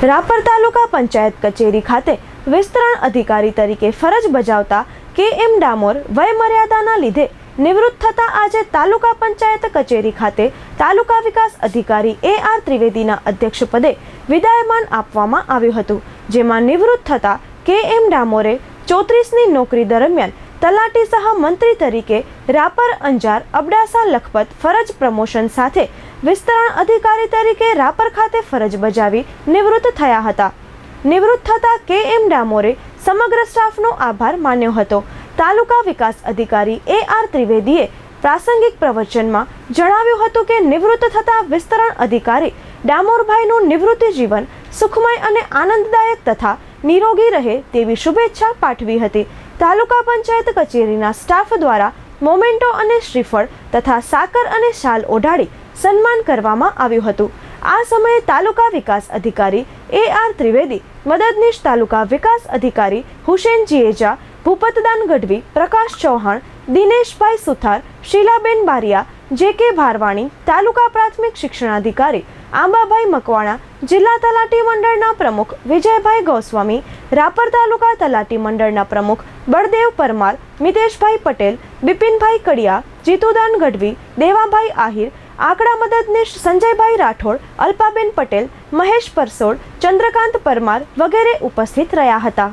રાપર તાલુકા પંચાયત કચેરી ખાતે વિસ્તરણ અધિકારી તરીકે ફરજ બજાવતા કે એમ ડામોર વયમર્યાદાના લીધે નિવૃત્ત થતા આજે તાલુકા પંચાયત કચેરી ખાતે તાલુકા વિકાસ અધિકારી એ આર ત્રિવેદીના અધ્યક્ષપદે વિદાયમાન આપવામાં આવ્યું હતું, જેમાં નિવૃત્ત થતા કે એમ ડામોરે ચોત્રીસની નોકરી દરમિયાન તલાટી સહ મંત્રી તરીકે રાપર અંજાર અબડાસા લખપત ફરજ પ્રમોશન સાથે વિસ્તરણ અધિકારી તરીકે રાપર ખાતે ફરજ બજાવી નિવૃત્ત થયા હતા. નિવૃત્ત થતા કે. એમ. ડામોરે સમગ્ર સ્ટાફનો આભાર માન્યો હતો. તાલુકા વિકાસ અધિકારી એ. આર. ત્રિવેદીએ પ્રાસંગિક પ્રવચનમાં જણાવ્યું હતું કે નિવૃત્ત થતા વિસ્તરણ અધિકારી ડામોરભાઈનું નિવૃત્તિ જીવન સુખમય અને આનંદદાયક તથા નિરોગી રહે તેવી શુભેચ્છા પાઠવી હતી. તાલુકા પંચાયત કચેરીના સ્ટાફ દ્વારા મોમેન્ટો અને શ્રીફળ તથા સાકર અને શાલ ઓઢાડી સન્માન કરવામાં આવ્યું હતું. આ સમયે તાલુકા વિકાસ અધિકારી એ આર ત્રિવેદી, મદદનીશ તાલુકા વિકાસ અધિકારી હુસેન જીએજા ભૂપતદાન ગઢવી, પ્રકાશ ચૌહાણ, દિનેશભાઈ સુથાર, શીલાબેન બારિયા, જે કે ભારવાણી, તાલુકા પ્રાથમિક શિક્ષણાધિકારી, આંબાભાઈ મકવાણા, જિલ્લા તલાટી મંડળના પ્રમુખ વિજયભાઈ ગોસ્વામી, રાપર તાલુકા તલાટી મંડળના પ્રમુખ બળદેવ પરમાર, મિતેશભાઈ પટેલ, બિપિનભાઈ કડિયા, જીતુદાન ગઢવી, દેવાભાઈ આહિર આંકડા મદદનીશ સંજયભાઈ રાઠોડ અલ્પાબેન પટેલ મહેશ પરસોડ ચંદ્રકાંત પરમાર વગેરે ઉપસ્થિત રહ્યા હતા.